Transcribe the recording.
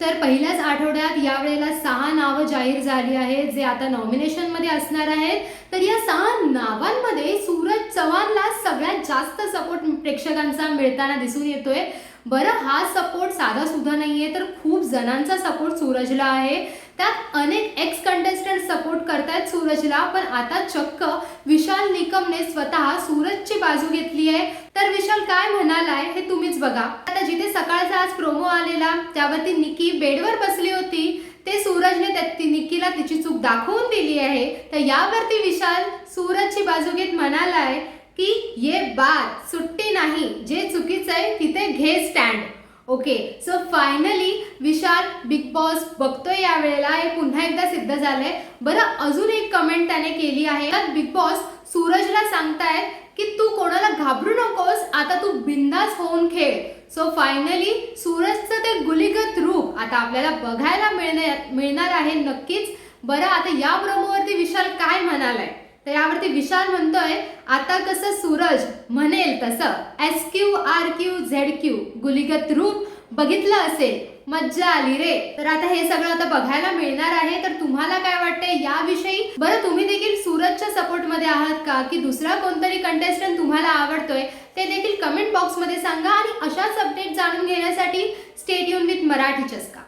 तर पहिल्याच आठवड्यात यावेळेला सहा नावं जाहीर झाली आहेत जे आता नॉमिनेशनमध्ये असणार आहेत. तर या सहा नावांमध्ये सूरज चव्हाणला सगळ्यात जास्त सपोर्ट प्रेक्षकांचा मिळताना दिसून येतोय. बरं हा सपोर्ट साधा सुद्धा नाहीये तर खूप जणांचा सपोर्ट सूरजला आहे. त्यात अनेक एक्स कंटेस्टंट सपोर्ट करतायत सूरजला पण आता चक्क विशाल निकमने स्वतः सूरजची बाजू घेतली आहे. तर विशाल काय म्हणालाय हे तुम्हीच बघा. आता जिथे सकाळचा आज प्रोमो आलेला त्यावरती निकी बेडवर बसली होती. ते सूरजने त्या निकीला तिची चूक दाखवून दिली आहे. तर यावरती विशाल सूरजची बाजू घेत म्हणालाय की ये बात सुट्टी नाही. जे चुकीचं आहे तिथे घे stand okay so finally Vishal Bigg Boss बघतोय या वेळेला हे पुन्हा एकदा सिद्ध झालंय. बरं अजून एक कमेंट त्याने केली आहे. बिग बॉस सूरजला सांगतायत की तू कोणाला घाबरू नकोस आता तू बिंदास होऊन खेळ. सो फायनली सूरजचं ते गुलिगत रूप आता आपल्याला बघायला मिळणार मिळणार आहे नक्कीच. बरं आता या प्रोमोवरती विशाल काय म्हणालाय? तर यावरती विशाल म्हणतोय आता कसं सूरज म्हणेल तसं. S Q R Q Z Q गुलिगत रूप बघितलं असेल. मज्जा आली रे. तर आता हे सगळं आता बघायला मिळणार आहे. तर तुम्हाला काय वाटतंय याविषयी? बरं तुम्ही देखील सूरजच्या सपोर्टमध्ये आहात का? की दुसरा कोणतरी कंटेस्टंट तुम्हाला आवडतोय? ते देखील कमेंट बॉक्समध्ये सांगा आणि अशाच अपडेट जाणून घेण्यासाठी स्टेट युन विथ मराठी चस्का.